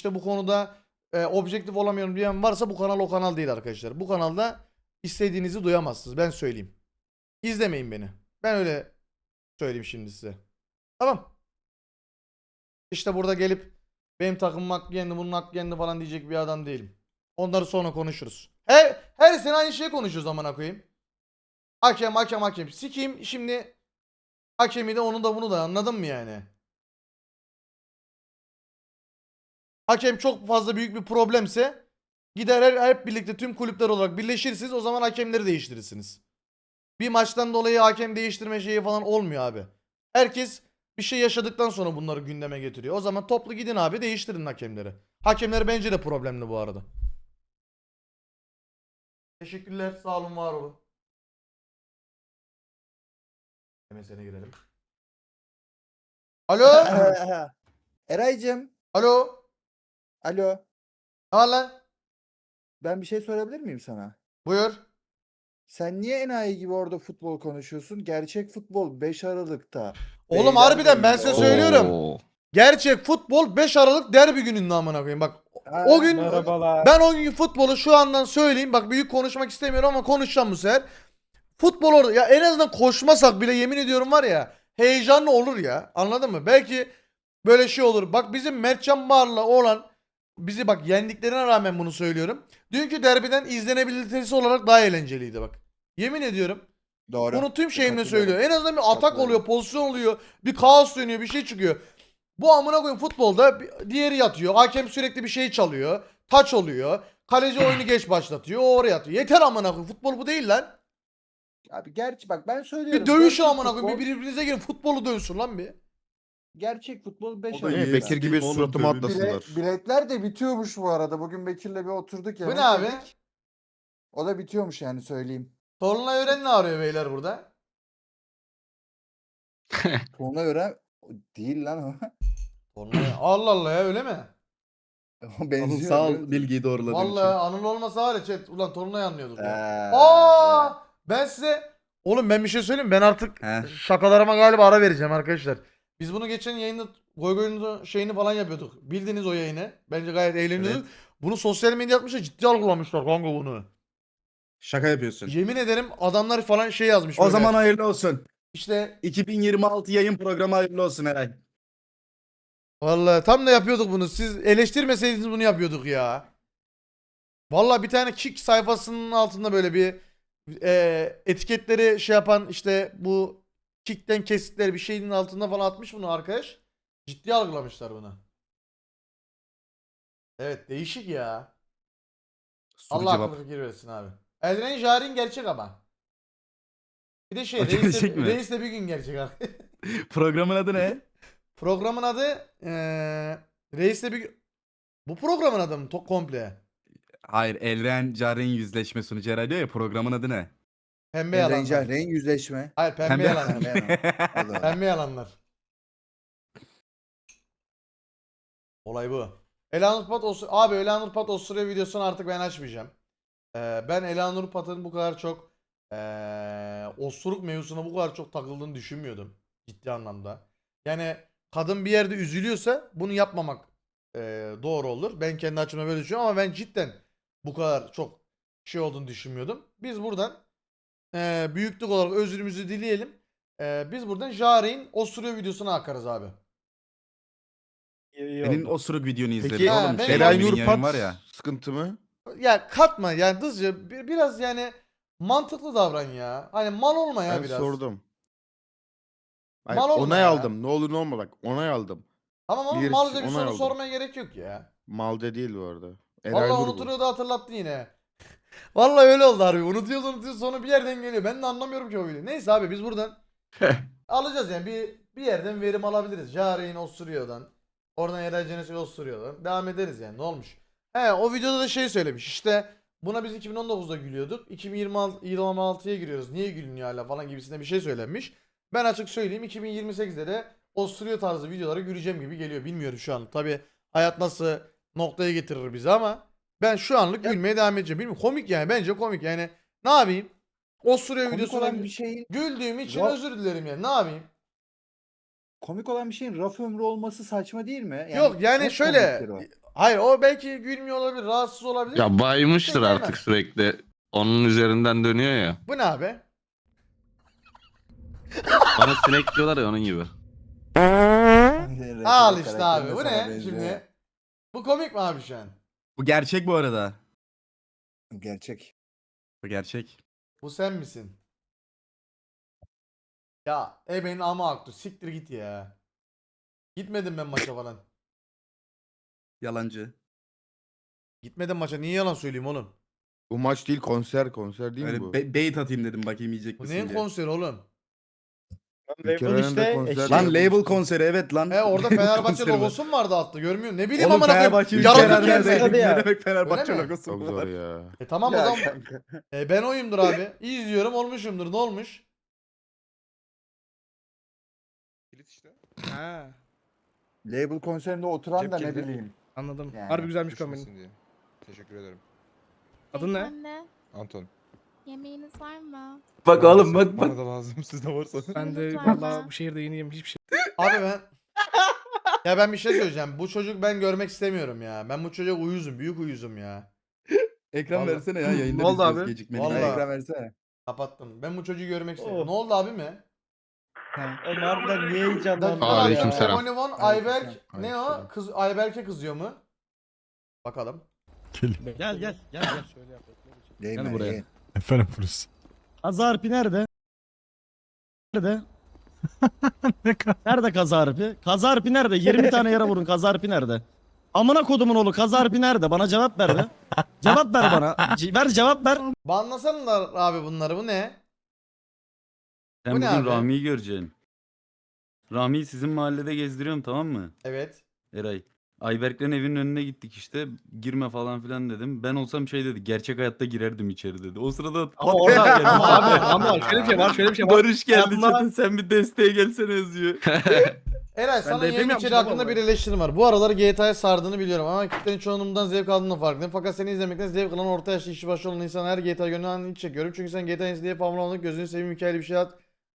işte bu konuda e, objektif olamıyorum diyen varsa bu kanal o kanal değil arkadaşlar. Bu kanalda istediğinizi duyamazsınız. Ben söyleyeyim. İzlemeyin beni. Ben öyle söyleyeyim şimdi size. Tamam. İşte burada gelip benim takımım hak yendi, bunun hak yendi falan diyecek bir adam değilim. Onları sonra konuşuruz. Her, her sene aynı şeyi konuşuyoruz amına koyayım. Hakem, hakem, hakem. Sikeyim şimdi hakemi de onu da bunu da anladın mı yani? Hakem çok fazla büyük bir problemse gider her- hep birlikte tüm kulüpler olarak birleşirsiniz o zaman hakemleri değiştirirsiniz. Bir maçtan dolayı hakem değiştirme şeyi falan olmuyor abi. Herkes bir şey yaşadıktan sonra bunları gündeme getiriyor. O zaman toplu gidin abi değiştirin hakemleri. Hakemler bence de problemli bu arada. Teşekkürler. Sağ olun, var olun. MSN'e girelim. Alo? Eraycım. Alo? Alo. Ne var lan? Ben bir şey sorabilir miyim sana? Buyur. Sen niye enayi gibi orada futbol konuşuyorsun? Gerçek futbol 5 Aralık'ta. Oğlum Beyler harbiden ben size Oo. söylüyorum. Gerçek futbol 5 Aralık derbi gününde amına koyayım. Bak Ha, o gün Merhabalar. ben o günkü futbolu şu andan söyleyeyim. Bak büyük konuşmak istemiyorum ama konuşacağım bu sefer. Futbol orada ya en azından koşmasak bile yemin ediyorum var ya heyecanlı olur ya. Anladın mı? Belki böyle şey olur. Bak bizim Mertcan Bar'la olan bizi bak yendiklerine rağmen bunu söylüyorum. Dünkü derbiden izlenebilitesi olarak daha eğlenceliydi bak. Yemin ediyorum. Doğru. Bunu tüm şeyimle söylüyor. En azından bir atak Katılıyorum. oluyor, pozisyon oluyor, bir kaos dönüyor, bir şey çıkıyor. Bu amına koyayım futbolda bir- diğeri yatıyor. Hakem sürekli bir şey çalıyor. Taç oluyor. Kaleci oyunu geç başlatıyor. O oraya atıyor. Yeter amına koyayım. Futbol bu değil lan. Abi gerçi bak ben söylüyorum. Bir dövüş gerçek amına koyayım. futbol- Bir birbirinize girin. Futbolu dövsün lan bir. Gerçek futbol 5 O da iyi. Bekir gibi Oğlum, suratıma. Bile- atlasınlar. biletler de bitiyormuş bu arada. Bugün Bekir'le bir oturduk Bu yemek ne abi? yedik. O da bitiyormuş yani söyleyeyim. Torunay Ören ne arıyor beyler burada? Tolunay Ören değil lan o. Torunay Allah Allah ya öyle mi? O benziyor. sağ biliyor ol bilgiyi doğruladığın Vallahi Anıl olmasa var ya chat. Ulan Torunay anlıyorduk Ee, ya. Aa! Ben size Oğlum ben bir şey söyleyeyim mi? ben artık He. şakalarıma galiba ara vereceğim arkadaşlar. Biz bunu geçen yayında Goy Goy'un şeyini falan yapıyorduk. Bildiniz o yayını. Bence gayet eğleniyorduk. Bunu sosyal medya yapmışlar ciddi algılamışlar kanka bunu. Şaka yapıyorsun. Yemin ederim adamlar falan şey yazmış O böyle. zaman hayırlı olsun. işte 2026 yayın programı hayırlı olsun Eray. vallahi tam da yapıyorduk bunu. Siz eleştirmeseydiniz bunu yapıyorduk ya. Vallahi bir tane kick sayfasının altında böyle bir e, etiketleri şey yapan işte bu kickten kesitleri bir şeyin altında falan atmış bunu arkadaş. Ciddi algılamışlar bunu. Evet değişik ya. Soru Allah cevap. akıllı fikir versin abi. Eldiven Jarin gerçek ama. Bir de şey O reis de, mi? reis de bir gün gerçek abi. Programın adı ne? Programın adı eee reis de bir gün... Bu programın adı mı? To- komple. Hayır Elren Caren yüzleşme sunucu diyor ya programın adı ne? Pembe yalanlar. renk yüzleşme. Hayır pembe, yalanlar. Pembe yalan. pembe yalanlar. Olay bu. Elanur Pat Osur... Abi Elanur Pat Osurya videosunu artık ben açmayacağım. Eee, ben Elanur Pat'ın bu kadar çok eee osuruk mevzusuna bu kadar çok takıldığını düşünmüyordum. Ciddi anlamda. Yani kadın bir yerde üzülüyorsa bunu yapmamak eee, doğru olur. Ben kendi açımdan böyle düşünüyorum ama ben cidden bu kadar çok şey olduğunu düşünmüyordum. Biz buradan eee büyüklük olarak özrümüzü dileyelim. Eee, biz buradan Jari'nin osuruyor videosuna akarız abi. İyi, iyi Senin oldu. osuruk videonu izledim Ha, oğlum. ben- Şey, Eray Nur var ya. sıkıntı mı? Ya katma yani hızlıca bir- biraz yani mantıklı davran ya. Hani mal olma ya ben biraz. sordum. Hayır, Mal olma onay ya. aldım. Ne olur ne olma bak. Onay aldım. Tamam ama Birisi malca bir soru aldı. sormaya gerek yok ya. Malde değil bu arada. Eray Vallahi Nur bu. da hatırlattı yine. Vallahi öyle oldu harbi. Unutuyoruz unutuyoruz sonra bir yerden geliyor. Ben de anlamıyorum ki o videoyu. Neyse abi biz buradan alacağız yani bir bir yerden verim alabiliriz. Jare'in osuruyordan. Oradan Eray Cenes'i osuruyordan. Devam ederiz yani ne olmuş. He o videoda da şey söylemiş işte buna biz 2019'da gülüyorduk. 2026 26'ya giriyoruz. Niye gülünüyor hala falan gibisinde bir şey söylenmiş. Ben açık söyleyeyim 2028'de de osuruyor tarzı videolara güleceğim gibi geliyor. Bilmiyorum şu an. Tabi hayat nasıl noktaya getirir bizi ama ben şu anlık gülmeye devam edeceğim. Bilmiyorum komik yani bence komik yani. Ne yapayım? Osuruyor Komik videosuna olan bir şeyin güldüğüm için Ra- özür dilerim yani. Ne yapayım? komik olan bir şeyin raf ömrü olması saçma değil mi? Yok yani şöyle o. hayır o belki gülmüyor olabilir, rahatsız olabilir. Ya baymıştır Şey artık sürekli. Onun üzerinden dönüyor ya. Bu ne abi? Bana sinek diyorlar ya onun gibi. Al işte abi. Bu ne şimdi? Bu komik mi abi şu an? Bu gerçek bu arada. Gerçek. Bu gerçek. Bu sen misin? Ya ebenin ama aktı. Siktir git ya. Gitmedim ben maça falan. Yalancı. Gitmedim maça. Niye yalan söyleyeyim oğlum? Bu maç değil konser konser değil mi Öyle bu? be- bait atayım dedim bakayım yiyecek Bu misin neyin diye. konseri oğlum? Ülke Label işte konser eşek. Lan label konseri evet lan. He orada Fenerbahçe konseri var. logosu mu vardı altta görmüyor? Ne bileyim Oğlum amına koyayım. Fenerbahçe Yarım ülkeler ülke- neredeydi? ya. Ne demek Fenerbahçe Öyle mi? logosu Çok mu zor var? ya. E tamam o Ya zaman. kanka. E ben oyumdur abi. İyi izliyorum olmuşumdur. Ne olmuş? Kilit işte. Ha, Label konserinde oturan Cep da ne bileyim. anladım. Yani. Harbi güzelmiş Düşmesin kombin. diye. Teşekkür ederim. Adın ne? Anton. Yemeğiniz var mı? Bak oğlum bak Bana bak. da lazım sizde varsa. Ben de Lütfen valla ya. bu şehirde yeniyim hiçbir şey. Abi ben Ya ben bir şey söyleyeceğim. Bu çocuk ben görmek istemiyorum ya. Ben bu çocuğa uyuzum. Büyük uyuzum ya. Ekran Vallahi- versene ya yayında Ne oldu abi? gecikmeli. Vallahi. Ekran versene. Kapattım. Ben bu çocuğu görmek istemiyorum. Oh. Ne oldu abi mi? Oğlum harbiden niye heyecanlandın? Dakika Aleyküm ya. selam. Bonivon Aleyküm Ayberk selam. ne o? Kız Ayberk'e kızıyor mu? Bakalım. Gel. Gel gel gel gel. Değme, buraya. Efendim Furuz. Kazarpi nerede? Nerede? Ne kadar? Nerede Kazarpi? Kazarpi nerede? 20 tane yere vurun Kazarpi nerede? Amına kodumun oğlu Kazarpi nerede? Bana cevap ver be. cevap ver bana. C- ver cevap ver. Banlasana abi bunları. Bu ne? Sen Bu ne bugün abi? Rami'yi göreceksin. Rami'yi sizin mahallede gezdiriyorum tamam mı? Evet. Eray. Ayberk'lerin evinin önüne gittik işte. Girme falan filan dedim. Ben olsam şey dedi. Gerçek hayatta girerdim içeri dedi. O sırada Ama orada ama abi ama şöyle bir şey var şöyle bir şey var. Barış geldi Hayatımda- çatın sen bir desteğe gelsene yazıyor. Eray sana de yeni yapayım içeri yapmışım hakkında ama. bir eleştirim var. Bu aralar GTA'ya sardığını biliyorum ama kitlenin çoğunluğundan zevk aldığını farkındayım. Fakat seni izlemekten zevk alan orta yaşlı işi başı olan insan her GTA gönlünden hiç çekiyorum. Çünkü sen GTA diye favori olmak gözünü seveyim hikayeli bir şey at.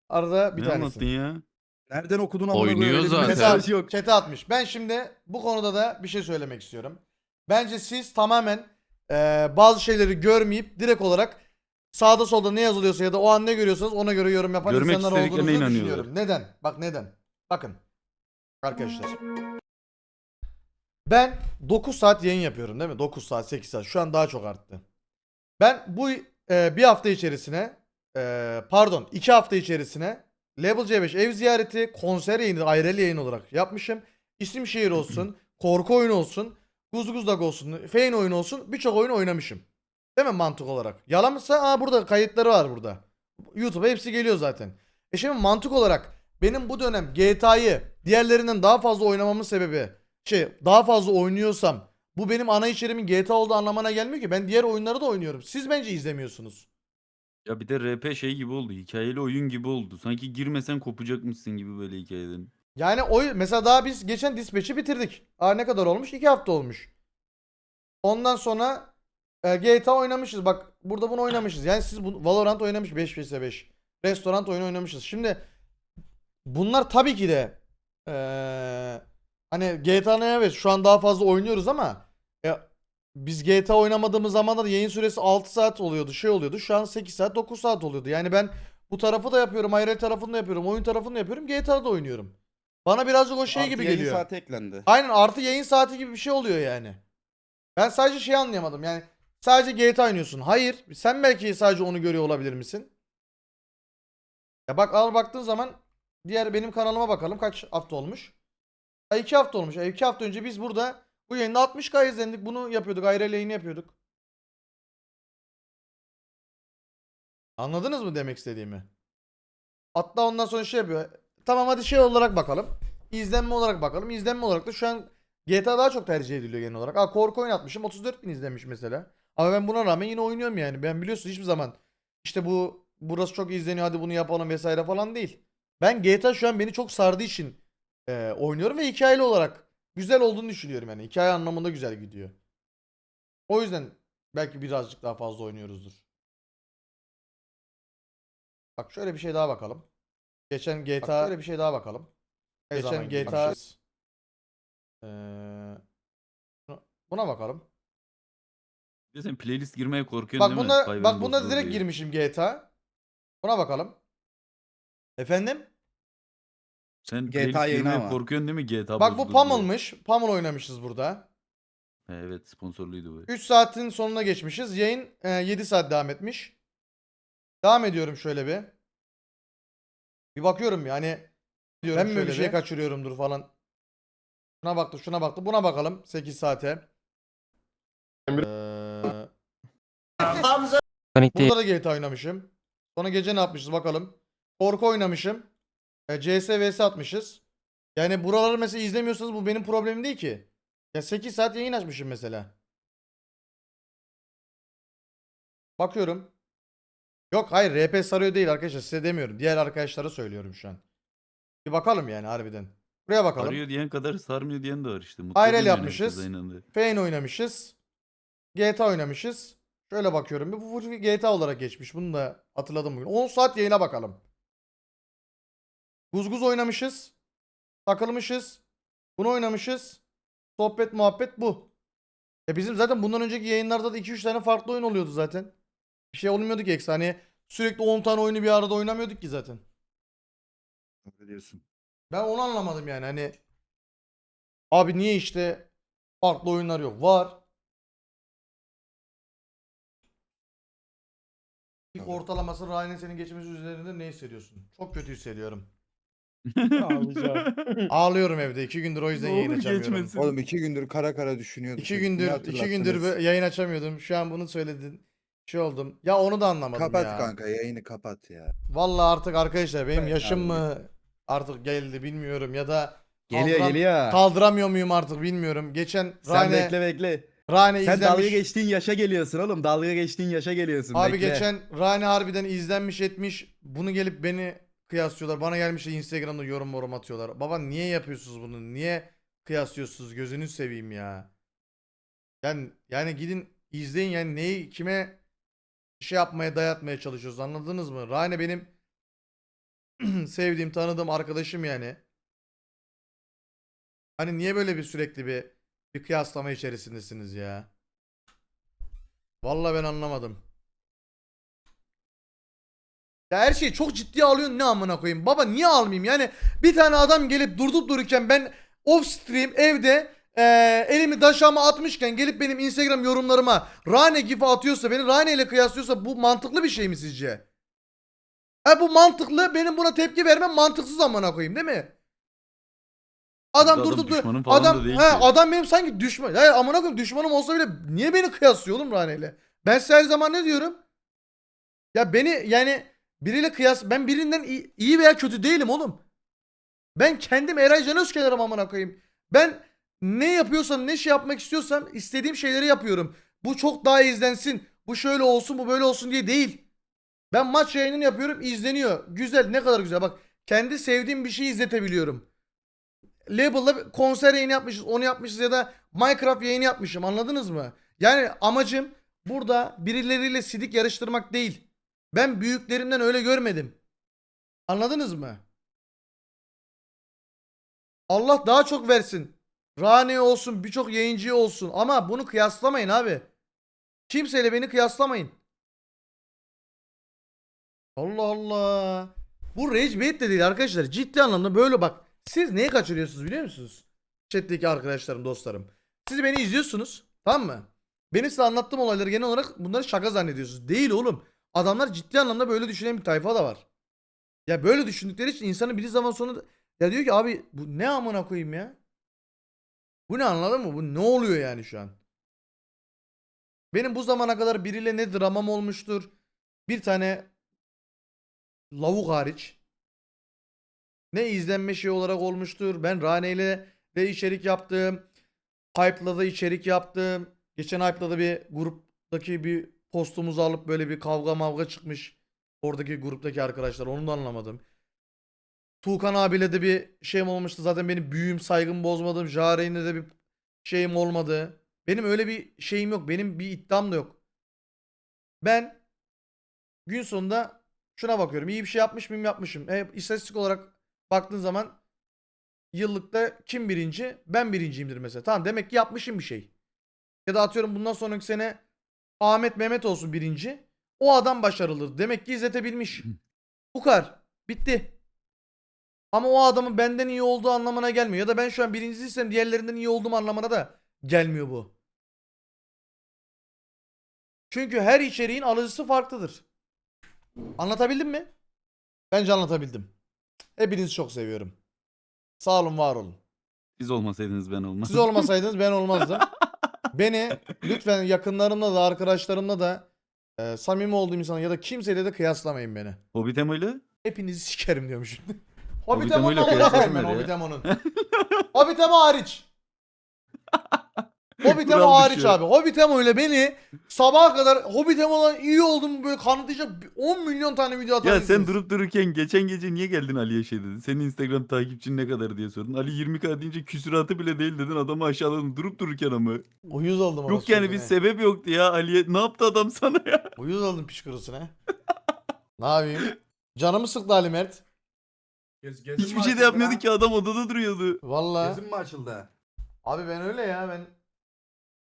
Arada bir ne tanesin. anlattın ya? Nereden okudun Oynuyor Öyle bir zaten. mesaj Çete, yok. çete atmış. Ben şimdi bu konuda da bir şey söylemek istiyorum. Bence siz tamamen eee, bazı şeyleri görmeyip direkt olarak sağda solda ne yazılıyorsa ya da o an ne görüyorsanız ona göre yorum yapan Görmek insanlar istediklerine olduğunuzu inanıyorlar. düşünüyorum. Neden? Bak neden? Bakın. Arkadaşlar. Ben 9 saat yayın yapıyorum değil mi? 9 saat 8 saat. Şu an daha çok arttı. Ben bu e, bir hafta içerisine e, pardon 2 hafta içerisine Level C5 ev ziyareti konser yayını ayrı yayın olarak yapmışım. İsim şehir olsun, korku oyunu olsun, Guzguzdak olsun, Feyn oyunu olsun birçok oyun oynamışım. Değil mi mantık olarak? Yalan mısa? Aa burada kayıtları var burada. YouTube'a hepsi geliyor zaten. E şimdi mantık olarak benim bu dönem GTA'yı diğerlerinden daha fazla oynamamın sebebi şey daha fazla oynuyorsam bu benim ana içeriğimin GTA olduğu anlamına gelmiyor ki. Ben diğer oyunları da oynuyorum. Siz bence izlemiyorsunuz. Ya bir de RP şey gibi oldu. Hikayeli oyun gibi oldu. Sanki girmesen kopacakmışsın gibi böyle hikayeden. Yani o mesela daha biz geçen dispatch'i bitirdik. Aa ne kadar olmuş? 2 hafta olmuş. Ondan sonra e, GTA oynamışız. Bak burada bunu oynamışız. Yani siz bu, Valorant oynamış 5 vs 5. Restoran oyunu oynamışız. Şimdi bunlar tabii ki de eee hani GTA'nın evet şu an daha fazla oynuyoruz ama e, biz GTA oynamadığımız zamanlar yayın süresi 6 saat oluyordu. Şey oluyordu. Şu an 8 saat 9 saat oluyordu. Yani ben bu tarafı da yapıyorum. IRL tarafını da yapıyorum. Oyun tarafını da yapıyorum. GTA'da oynuyorum. Bana birazcık o şey Artı gibi yayın geliyor. saati eklendi. Aynen artı yayın saati gibi bir şey oluyor yani. Ben sadece şey anlayamadım yani sadece GTA oynuyorsun. Hayır sen belki sadece onu görüyor olabilir misin? Ya bak al baktığın zaman diğer benim kanalıma bakalım kaç hafta olmuş. Ha 2 hafta olmuş. 2 hafta önce biz burada bu yayında 60k izlendik. Bunu yapıyorduk. Ayrı yayını yapıyorduk. Anladınız mı demek istediğimi? Hatta ondan sonra şey yapıyor. Tamam hadi şey olarak bakalım. İzlenme olarak bakalım. İzlenme olarak da şu an GTA daha çok tercih ediliyor genel olarak. Aa korku oyun atmışım 34 bin izlenmiş mesela. Ama ben buna rağmen yine oynuyorum yani. Ben biliyorsun hiçbir zaman işte bu burası çok izleniyor hadi bunu yapalım vesaire falan değil. Ben GTA şu an beni çok sardığı için e, oynuyorum ve hikayeli olarak güzel olduğunu düşünüyorum yani. Hikaye anlamında güzel gidiyor. O yüzden belki birazcık daha fazla oynuyoruzdur. Bak şöyle bir şey daha bakalım. Geçen GTA şöyle bir şey daha bakalım. Geçen zaman GTA şunu Buna bakalım. Bir sen playlist girmeye korkuyorsun Bak değil mi? bunda Fiverr'ın bak bozulur direkt diye. girmişim GTA. Buna bakalım. Efendim? Sen GTA playlist yayını ama. korkuyorsun değil mi GTA Bak bu bozulur diye. Pummel'mış. Pummel oynamışız burada. Evet sponsorluydu bu. 3 saatin sonuna geçmişiz. Yayın e, 7 saat devam etmiş. Devam ediyorum şöyle bir. Bir bakıyorum yani. ben mi bir şey kaçırıyorumdur falan. Şuna baktı, şuna baktı. Buna bakalım 8 saate. Ee, burada da GTA oynamışım. Sonra gece ne yapmışız bakalım. Korku oynamışım. E, CS vs atmışız. Yani buraları mesela izlemiyorsanız bu benim problemim değil ki. Ya 8 saat yayın açmışım mesela. Bakıyorum. Yok hayır RP sarıyor değil arkadaşlar size demiyorum. Diğer arkadaşlara söylüyorum şu an. Bir bakalım yani harbiden. Buraya bakalım. Sarıyor diyen kadar sarmıyor diyen de var işte. Mutlu yapmışız. Fane oynamışız. GTA oynamışız. Şöyle bakıyorum. Bu bu GTA olarak geçmiş. Bunu da hatırladım bugün. 10 saat yayına bakalım. Guzguz oynamışız. Takılmışız. Bunu oynamışız. Sohbet muhabbet bu. E bizim zaten bundan önceki yayınlarda da 2-3 tane farklı oyun oluyordu zaten. Bir şey olmuyordu ki eksi. Hani sürekli 10 tane oyunu bir arada oynamıyorduk ki zaten. Doğru diyorsun. Ben onu anlamadım yani hani. Abi niye işte farklı oyunlar yok? Var. İlk ortalaması Ryan'ın senin geçmesi üzerinde ne hissediyorsun? Çok kötü hissediyorum. Ağlayacağım. Ağlıyorum evde. iki gündür o yüzden Ne yayın olur açamıyorum. geçmesin. Oğlum iki gündür kara kara düşünüyordum. İki gündür, iki gündür bö- yayın açamıyordum. Şu an bunu söyledin. Şey oldum. Ya onu da anlamadım Kapat ya. kanka yayını kapat ya. Vallahi artık arkadaşlar benim Evet yaşım abi. mı artık geldi bilmiyorum ya da Geliyor kaldıram- geliyor. kaldıramıyor muyum artık bilmiyorum. Geçen Sen Rane, bekle bekle. Rane Sen dalga izlenmiş. geçtiğin yaşa geliyorsun oğlum. Dalga geçtiğin yaşa geliyorsun. Abi bekle. geçen Rane harbiden izlenmiş etmiş. Bunu gelip beni kıyaslıyorlar. Bana gelmiş Instagram'da yorum yorum atıyorlar. Baba niye yapıyorsunuz bunu? Niye kıyaslıyorsunuz? Gözünü seveyim ya. Yani yani gidin izleyin yani neyi kime şey yapmaya dayatmaya çalışıyoruz anladınız mı? Rane benim sevdiğim tanıdığım arkadaşım yani. Hani niye böyle bir sürekli bir bir kıyaslama içerisindesiniz ya? Vallahi ben anlamadım. Ya her şeyi çok ciddiye alıyorsun ne amına koyayım. Baba niye almayayım? Yani bir tane adam gelip durdup dururken ben off stream evde eee, elimi daşağıma atmışken gelip benim Instagram yorumlarıma Rane gifi atıyorsa beni Rane ile kıyaslıyorsa bu mantıklı bir şey mi sizce? Ha bu mantıklı benim buna tepki vermem mantıksız amına koyayım değil mi? Adam Adam durdup dur düşmanın falan adam he, adam benim sanki düşman. Ya amına koyayım düşmanım olsa bile niye beni kıyaslıyor oğlum Rane ile? Ben size her zaman ne diyorum? Ya beni yani biriyle kıyas ben birinden iyi, veya kötü değilim oğlum. Ben kendim Eray Can Özkenar'ım amına koyayım. Ben ne yapıyorsam ne şey yapmak istiyorsam istediğim şeyleri yapıyorum. Bu çok daha izlensin. Bu şöyle olsun bu böyle olsun diye değil. Ben maç yayınını yapıyorum izleniyor. Güzel ne kadar güzel bak. Kendi sevdiğim bir şeyi izletebiliyorum. Label'da konser yayını yapmışız onu yapmışız ya da Minecraft yayını yapmışım anladınız mı? Yani amacım burada birileriyle sidik yarıştırmak değil. Ben büyüklerimden öyle görmedim. Anladınız mı? Allah daha çok versin. Rane olsun, birçok yayıncı olsun ama bunu kıyaslamayın abi. Kimseyle beni kıyaslamayın. Allah Allah. Bu rage bait de değil arkadaşlar. Ciddi anlamda böyle bak. Siz neyi kaçırıyorsunuz biliyor musunuz? Chat'teki arkadaşlarım, dostlarım. Siz beni izliyorsunuz. Tamam mı? Benim size anlattığım olayları genel olarak bunları şaka zannediyorsunuz. Değil oğlum. Adamlar ciddi anlamda böyle düşünen bir tayfa da var. Ya böyle düşündükleri için insanın bir zaman sonra ya diyor ki abi bu ne amına koyayım ya? Bu ne anladın mı? Bu ne oluyor yani şu an? Benim bu zamana kadar biriyle ne dramam olmuştur. Bir tane lavuk hariç. Ne izlenme şey olarak olmuştur. Ben Rane ile de içerik yaptım. Hype'la da içerik yaptım. Geçen Hype'la da bir gruptaki bir postumuzu alıp böyle bir kavga mavga çıkmış. Oradaki gruptaki arkadaşlar onu da anlamadım. Tuğkan abiyle de bir şeyim olmuştu. Zaten benim büyüğüm saygım bozmadım. Jare'yle de bir şeyim olmadı. Benim öyle bir şeyim yok. Benim bir iddiam da yok. Ben gün sonunda şuna bakıyorum. İyi bir şey yapmış mıyım yapmışım. E, istatistik olarak baktığın zaman yıllıkta kim birinci? Ben birinciyimdir mesela. Tamam demek ki yapmışım bir şey. ya da atıyorum bundan sonraki sene Ahmet Mehmet olsun birinci. O adam başarılıdır. Demek ki izletebilmiş. Bu kadar. Bitti. Ama o adamın benden iyi olduğu anlamına gelmiyor. Ya da ben şu an birincisiysem diğerlerinden iyi olduğum anlamına da gelmiyor bu. Çünkü her içeriğin alıcısı farklıdır. Anlatabildim mi? Bence anlatabildim. Hepinizi çok seviyorum. Sağ olun, var olun. Siz olmasaydınız ben olmazdım. Siz olmasaydınız ben olmazdım. Beni lütfen yakınlarımla da arkadaşlarımla da e, samimi olduğum insan ya da kimseyle de kıyaslamayın beni. Hobbit Emo'yla? Hepinizi sikerim diyorum şimdi. Hobbit Emo'yla ben ya. Hobbit Emo'nun. Hobbit Emo hariç. Hobbit Emo Kural hariç dışı. abi. Hobbit Emo ile beni sabaha kadar Hobbit Emo'dan iyi olduğumu böyle kanıtlayacak 10 milyon tane video Ya atabilirsiniz. sen durup dururken geçen gece niye geldin Ali'ye şey dedin? Senin Instagram takipçin ne kadar diye sordun. Ali 20k deyince küsuratı bile değil dedin adamı aşağıladın durup dururken ama. Uyuz oldum. Yok yani bir sebep yoktu ya Ali'ye. Ne yaptı adam sana ya? Uyuz oldum piş kurusuna. ne yapayım? Canımı sıktı Ali Mert. Hiçbir şey de yapmıyordu ki adam odada duruyordu. Valla. Gözüm mü açıldı? Abi ben öyle ya ben.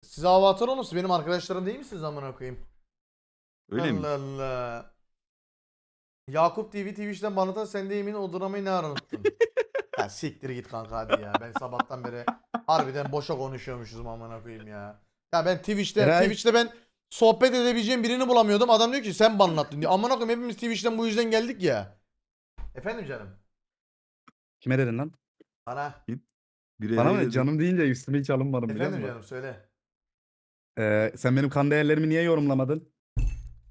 Siz avatar olmuşsunuz. Benim arkadaşlarım değil misiniz amına koyayım? Öyle mi? Allah Allah. Yakup TV Twitch'ten bana da sen de yemin o dramayı ne ara unuttun? ya siktir git kanka hadi ya. Ben sabahtan beri harbiden boşa konuşuyormuşuz amına koyayım ya. Ya ben Twitch'te Eray- Twitch'te ben sohbet edebileceğim birini bulamıyordum. Adam diyor ki sen banlattın diyor. Amına koyayım hepimiz Twitch'ten bu yüzden geldik ya. Efendim canım. Kime dedin lan? Bana. Biri Bana mı? Canım deyince üstüme hiç alınmadım biliyor Efendim musun? canım söyle. Ee, sen benim kan değerlerimi niye yorumlamadın?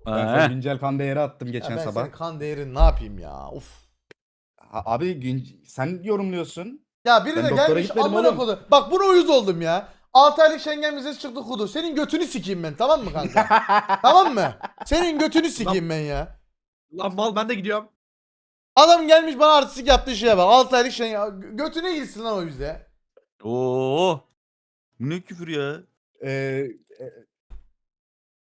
Ben sana güncel kan değeri attım Ya geçen ben sabah. senin kan değerini ne yapayım ya? Uf. A- Abi gün... sen yorumluyorsun. Ya biri Ben de doktora gelmiş gitmedim amına oğlum. kodu. Bak buna uyuz oldum ya. 6 aylık Schengen vizesi çıktı kudu. Senin götünü sikeyim ben tamam mı kanka? tamam mı? Senin götünü sikeyim ben ya. Lan mal ben de gidiyorum. Adam gelmiş bana artistik yaptığı şeye bak. 6 aylık Schengen. Götüne girsin lan o vize. Oo. Bu ne küfür ya? Ee,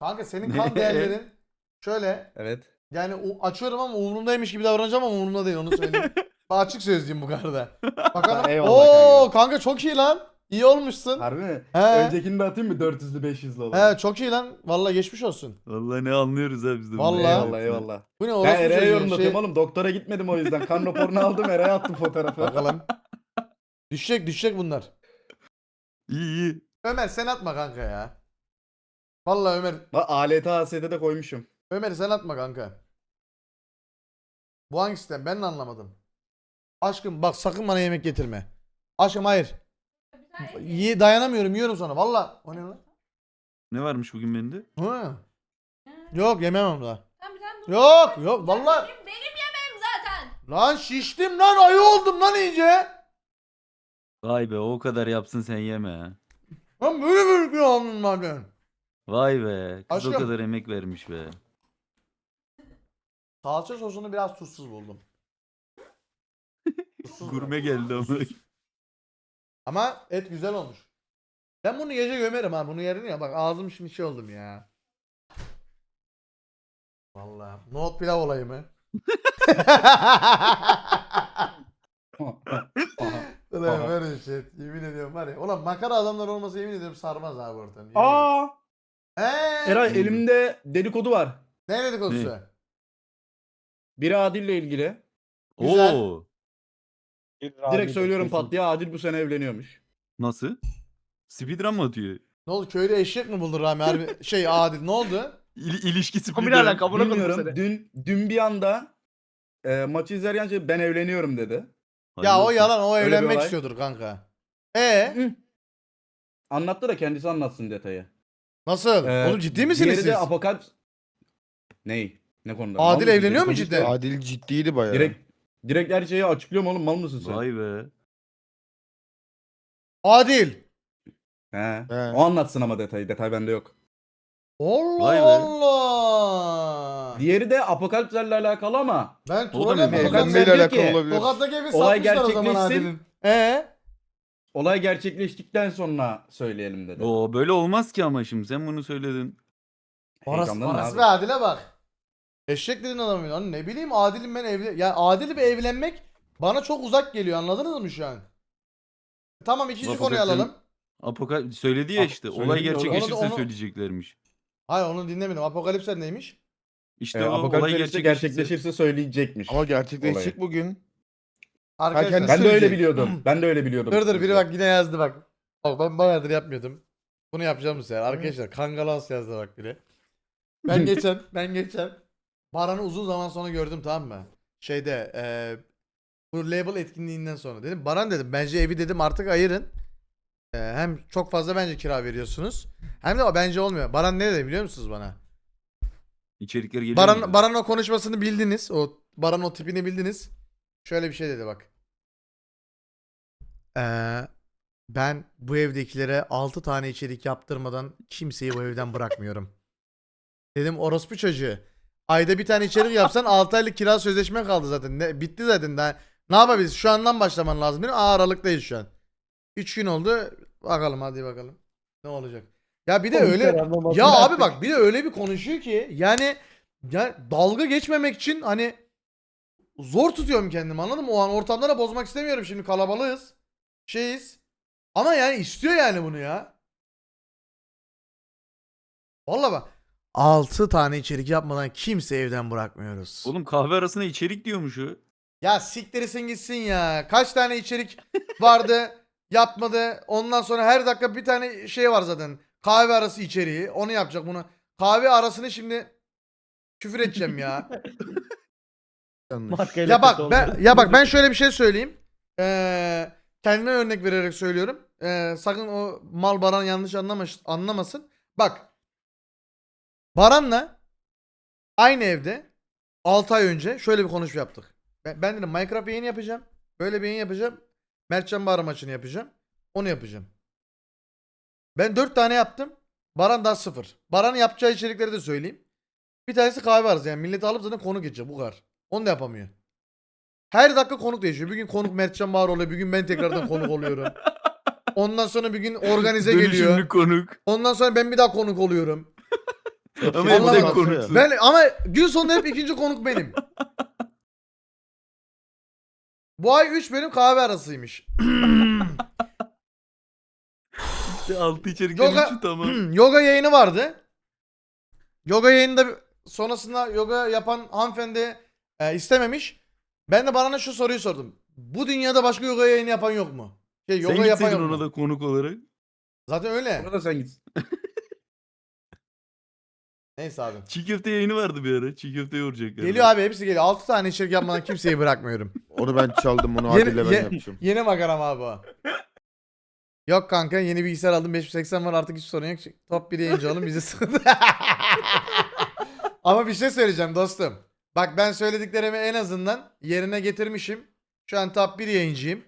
Kanka senin kan değerlerin şöyle evet. yani o- açıyorum ama umurumdaymış gibi davranacağım ama umurumda değil onu söyleyeyim. Bak açık sözlüyüm bu kadar. Bakalım. Eyvallah Oo kanka. kanka çok iyi lan. İyi olmuşsun. Harbi mi? He. Öncekini de atayım mı? 400'lü 500'lü olan. He çok iyi lan. Vallahi geçmiş olsun. Vallahi ne anlıyoruz ha biz de. Vallahi. Eyvallah eyvallah. Bu ne Ben orospu Eray'a yorumlatıyorum şey- oğlum. Doktora gitmedim o yüzden. Kan raporunu aldım Eray'a attım fotoğrafı. Bakalım. düşecek düşecek bunlar. İyi iyi. Ömer sen atma kanka ya. Vallahi Ömer Bak ALT de koymuşum. Ömer sen atma kanka. Bu hangi sistem? Ben de anlamadım. Aşkım bak sakın bana yemek getirme. Aşkım hayır. Ye, dayanamıyorum yiyorum sana. Valla. O ne lan? Ne varmış bugün bende? Hı. Yok yemem onu da. Sen bir tane Yok yok valla. Benim, benim yemeğim zaten. Lan şiştim lan ayı oldum lan iyice. Vay be o kadar yapsın sen yeme ha. Lan böyle böyle bir alnım lan ben. Vay be. Kız o Aşkım. kadar emek vermiş be. Salça sosunu biraz tuzsuz buldum. Tuzsuz buldum. Gurme geldi ama. Ama et güzel olmuş. Ben bunu gece gömerim ha. Bunu yerim ya. Bak ağzım şimdi şey oldum ya. Vallahi. Nohut pilav olayı mı? Ulan böyle şey. Yemin ediyorum var ya. Ulan makara adamlar olmasa yemin ediyorum sarmaz abi ortadan. Yemin ediyorum. Aa! Eee? Eray elimde dedikodu var. Ne dedikodusu? Biri Adil'le ilgili. Güzel. Oo. Direkt söylüyorum pat diye Adil bu sene evleniyormuş. Nasıl? Speedrun mı atıyor? Ne oldu? Köyde eşek mi buldu Rami? Harbi şey Adil ne oldu? İl alaka amına koydum Bilmiyorum. Dün dün bir anda e, maçı izlerken şey, ben evleniyorum dedi. ya o yalan o Öyle bir evlenmek olay. istiyordur kanka. E Anlattı da kendisi anlatsın detayı. Nasıl? Ee, Oğlum ciddi misiniz diğeri siz? de Apokalips... Ney? Ne konuda? Adil Mal mısın? evleniyor mu Dedikodu cidden? Adil ciddiydi bayağı. Direkt direkt her şeyi açıklıyorum oğlum mal mısın sen? Vay be. Adil. He. He. O anlatsın ama detayı. Detay bende yok. Allah be. Allah. Diğeri de apokalipslerle alakalı ama Ben O da mı? yapıyorum. Evlenme- Evlenmeyle diyor alakalı ki, olabilir. Tokattaki evi Olay satmışlar o zaman gerçekleşsin. Adil'in. Ee? Olay gerçekleştikten sonra söyleyelim dedi. Oo böyle olmaz ki ama şimdi sen bunu söyledin. Orası, orası abi. ve Adil'e bak. Eşek dedin adamı. Lan ne bileyim Adil'in ben evli... Ya Adil'i bir evlenmek bana çok uzak geliyor anladınız mı şu an? Tamam ikinci Lafı konuyu alalım. Apokal söyledi ya işte. söyledi Olay ya, onu- gerçekleşirse onu- söyleyeceklermiş. Hayır onu dinlemedim. Apokalipsler neymiş? İşte Ee, o olay gerçekleşirse. gerçekleşirse söyleyecekmiş. Ama gerçekleşecek Olayı. bugün. Arkadaşlar. Ben de öyle biliyordum. Ben de öyle biliyordum. Dur dur biri bak yine yazdı bak. Bak ben bayağıdır yapmıyordum. Bunu yapacağım bu sefer. Arkadaşlar Kangalas yazdı bak biri. Ben geçen ben geçen Baran'ı uzun zaman sonra gördüm tamam mı? Şeyde eee bu label etkinliğinden sonra dedim. Baran dedim bence evi dedim artık ayırın. Eee, hem çok fazla bence kira veriyorsunuz. Hem de o bence olmuyor. Baran ne dedi biliyor musunuz bana? İçerikler geliyor Baran, muydu? Baran o konuşmasını bildiniz. O Baran o tipini bildiniz. Şöyle bir şey dedi bak. Ee, ben bu evdekilere 6 tane içerik yaptırmadan kimseyi bu evden bırakmıyorum. Dedim orospu çocuğu. Ayda bir tane içerik yapsan 6 aylık kira sözleşme kaldı zaten. Ne, bitti zaten daha. Ne yapabiliriz? Şu andan başlaman lazım. Dedim. Aa, Aralıktayız şu an. 3 gün oldu. Bakalım hadi bakalım. Ne olacak? Ya bir de öyle ya abi bak bir de öyle bir konuşuyor ki yani ya dalga geçmemek için hani zor tutuyorum kendimi anladın mı? O an ortamlara bozmak istemiyorum şimdi kalabalığız. Şeyiz. Ama yani istiyor yani bunu ya. Vallahi bak 6 tane içerik yapmadan kimse evden bırakmıyoruz. Oğlum kahve arasında içerik diyormuş o. Ya siktirisin gitsin ya. Kaç tane içerik vardı yapmadı. Ondan sonra her dakika bir tane şey var zaten. Kahve arası içeriği. Onu yapacak bunu. Kahve arasını şimdi küfür edeceğim ya. Yanlış. ya bak ben ya bak ben şöyle bir şey söyleyeyim. Ee, kendime örnek vererek söylüyorum. Ee, sakın o mal Baran yanlış anlamış, anlamasın. Bak. Baran'la aynı evde 6 ay önce şöyle bir konuşma yaptık. Ben, ben dedim Minecraft yayın yapacağım. Böyle bir yayın yapacağım. Mertcan Bahar maçını yapacağım. Onu yapacağım. Ben 4 tane yaptım. Baran daha 0. Baran'ın yapacağı içerikleri de söyleyeyim. Bir tanesi kahve arası yani milleti alıp zaten konuk edecek bu kadar. Onu da yapamıyor. Her dakika konuk değişiyor. Bir gün konuk Mertcan Bahar oluyor. Bir gün ben tekrardan konuk oluyorum. Ondan sonra bir gün organize geliyor. Dönüşümlü konuk. Ondan sonra ben bir daha konuk oluyorum. Ama hep sen konuksun. Ben ama gün sonunda hep ikinci konuk benim. Bu ay 3 bölüm kahve arasıymış. Altı içeriklerin Yoga- üçü tamam. yoga yayını vardı. Yoga yayında sonrasında yoga yapan hanımefendi e, istememiş. Ben de bana şu soruyu sordum. Bu dünyada başka yoga yayını yapan yok mu? Şey, yoga Sen yapan gitseydin yok ona mu? da konuk olarak. Zaten öyle. Burada sen git. Neyse abi. Çiğ köfte yayını vardı bir ara. Çiğ köfte yoğuracaklar. Geliyor abi hepsi geliyor. 6 tane içerik yapmadan kimseyi bırakmıyorum. Onu ben çaldım onu Yeni- Adil'le ben ye- yapacağım. Yeni makaram abi o. Yok kanka yeni bilgisayar aldım 580 var artık hiç sorun yok. Top 1 yayıncı olun bize sıkıntı. Ama bir şey söyleyeceğim dostum. Bak ben söylediklerimi en azından yerine getirmişim. Şu an top 1 yayıncıyım.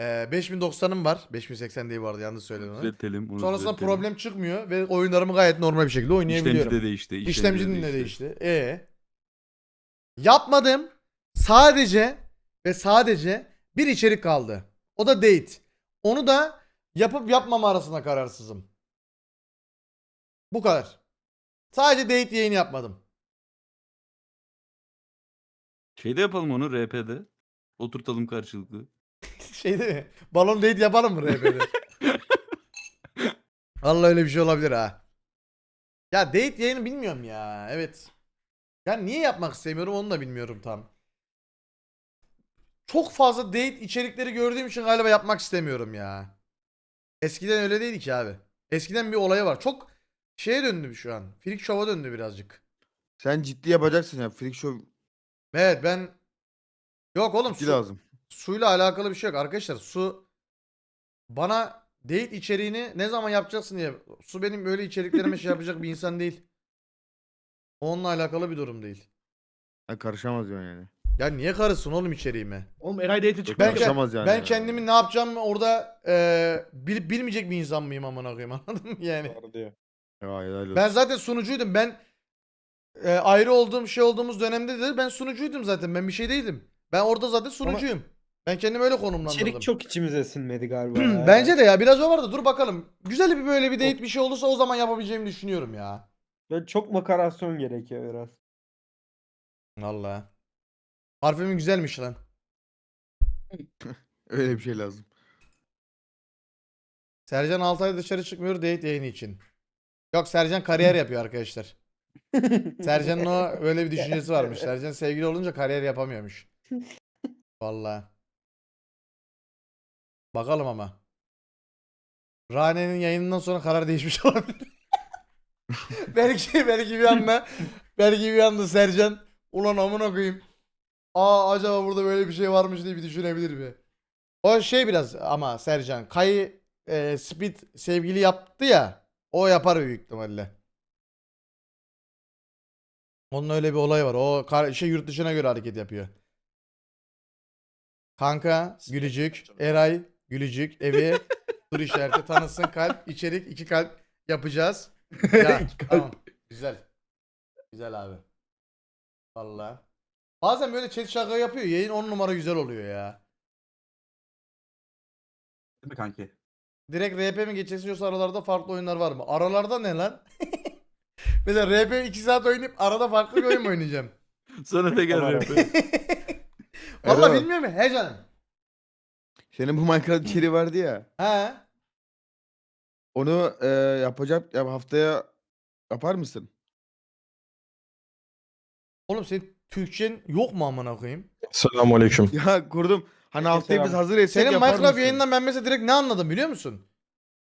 Ee, 5090'ım var. 5080 değil arada yanlış söyledim onu. Düzeltelim. onu Sonrasında düzeltelim. problem çıkmıyor ve oyunlarımı gayet normal bir şekilde oynayabiliyorum. İşlemci de değişti. İşlemcinin de değişti. E Yapmadım. Sadece ve sadece bir içerik kaldı. O da date. Onu da yapıp yapmama arasında kararsızım. Bu kadar. Sadece date yayını yapmadım. Şeyde yapalım onu RP'de. Oturtalım karşılıklı. şey değil mi? Balon date yapalım mı RP'de? Vallahi öyle bir şey olabilir ha. Ya date yayını bilmiyorum ya. Evet. Ben niye yapmak istemiyorum onu da bilmiyorum tam. Çok fazla date içerikleri gördüğüm için galiba yapmak istemiyorum ya. Eskiden öyle değildi ki abi. Eskiden bir olayı var. Çok şeye döndü şu an. Freak show'a döndü birazcık. Sen ciddi yapacaksın ya. Freak Show Evet ben Yok oğlum su, lazım. suyla alakalı bir şey yok arkadaşlar. Su bana date içeriğini ne zaman yapacaksın diye. Su benim öyle içeriklerime şey yapacak bir insan değil. Onunla alakalı bir durum değil. Ha, karışamaz diyorsun yani. Ya niye karısın oğlum içeriğime? Oğlum Eray date'e Ben, çıkmış. ke- Karışamaz yani. ben kendimin ne yapacağımı orada e, bil- bilmeyecek bir insan mıyım amına koyayım anladın mı yani? Ya, helal olsun. Ben zaten sunucuydum. Ben e, ayrı olduğum şey olduğumuz dönemde de ben sunucuydum zaten. Ben bir şey değildim. Ben orada zaten sunucuyum. Ben kendimi öyle konumlandırdım. İçerik çok içimize sinmedi galiba. ya. Bence de ya biraz o vardı. Dur bakalım. Güzel bir böyle bir date bir şey olursa o zaman yapabileceğimi düşünüyorum ya. Böyle çok makarasyon gerekiyor biraz. Vallahi. Parfümün güzelmiş lan. Öyle bir şey lazım. Sercan 6 ay dışarı çıkmıyor date yayını için. Yok Sercan kariyer yapıyor arkadaşlar. Sercan'ın o öyle bir düşüncesi varmış. Sercan sevgili olunca kariyer yapamıyormuş. Vallahi. Bakalım ama. Rane'nin yayınından sonra karar değişmiş olabilir. belki belki bir anda belki bir anda Sercan ulan amına koyayım. Aa acaba burada böyle bir şey varmış diye bir düşünebilir mi? O şey biraz ama Sercan Kayı e, Speed sevgili yaptı ya o yapar büyük ihtimalle. Onun öyle bir olayı var. O kar- şey yurt dışına göre hareket yapıyor. Kanka gülücük, Eray gülücük, evi dur işareti tanısın kalp, içerik iki kalp yapacağız. Ya, İki kalp. tamam. Güzel. Güzel abi. Vallahi. Bazen böyle chat şaka yapıyor. Yayın 10 numara güzel oluyor ya. Değil mi kanki? Direkt RP mi geçesi yoksa aralarda farklı oyunlar var mı? Aralarda ne lan? Mesela RP 2 saat oynayıp arada farklı bir oyun mu oynayacağım? Sonra tekrar rap. Vallahi Ero. bilmiyorum. He canım. Senin bu Minecraft içeriği vardı ya. He. Onu e, yapacak ya haftaya yapar mısın? Oğlum senin Türkçen yok mu amına koyayım? Selamun aleyküm. Ya kurdum. Hani haftaya biz hazır etsek Senin yapar Minecraft mısın? yayından ben mesela direkt ne anladım biliyor musun?